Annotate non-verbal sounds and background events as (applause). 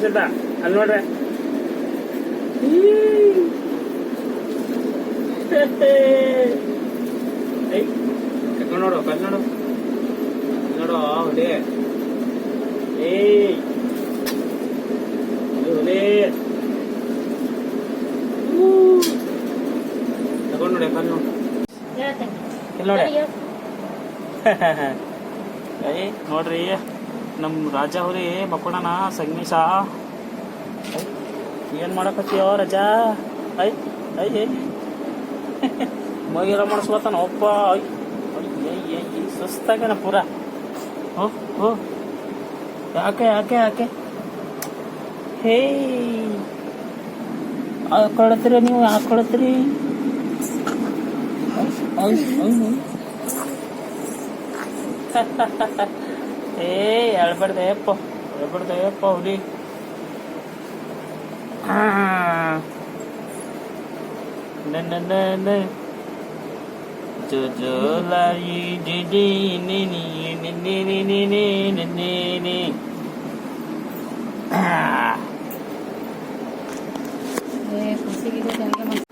ಕಾಣಿಸುತ್ತಾ ಅಲ್ಲಿ ನೋಡ್ರೆ. ನೋಡು ಕಲ್ ನೋಡು. ನೋಡು ಹುಲಿ. ಏಯ್. ಹುಲಿ. ತಗೊಂಡು ನೋಡಿ ಕಲ್ ನೋಡು. ಇಲ್ಲಿ ನೋಡಿ. (laughs) ನೋಡ್ರಿ. ನಮ್ಮ ರಾಜ ಅವ್ರಿ ಮಕ್ಕೊಳನ ಸಂಗಮೇಶ. ಏನ್ ಮಾಡಕತ್ತೀಯೋ ರಜಾ? ಐ ಐ ಐ (laughs) ಮೈಗೆಲ್ಲ ಮಾಡಿಸ್ಕೊತಾನ, ಒಪ್ಪ. ಐ ಐ ಸುಸ್ತಾಗೇನ ಪೂರ. ಓ ಓ. ಯಾಕೆ ಯಾಕೆ ಯಾಕೆ? ಹೇ. ಹಾಕೊಳತ್ತೀರಿ ನೀವು ಹಾಕೊಳತ್ತೀರಿ ಐ ಐ Eh, Ey, Alberto Epo. deh Epo, di. Ah. Nah, nah, nah. Jojo lari di di ni ni ni ni ni ni ni ni ni ni. Ah. Eh, pasti kita jangan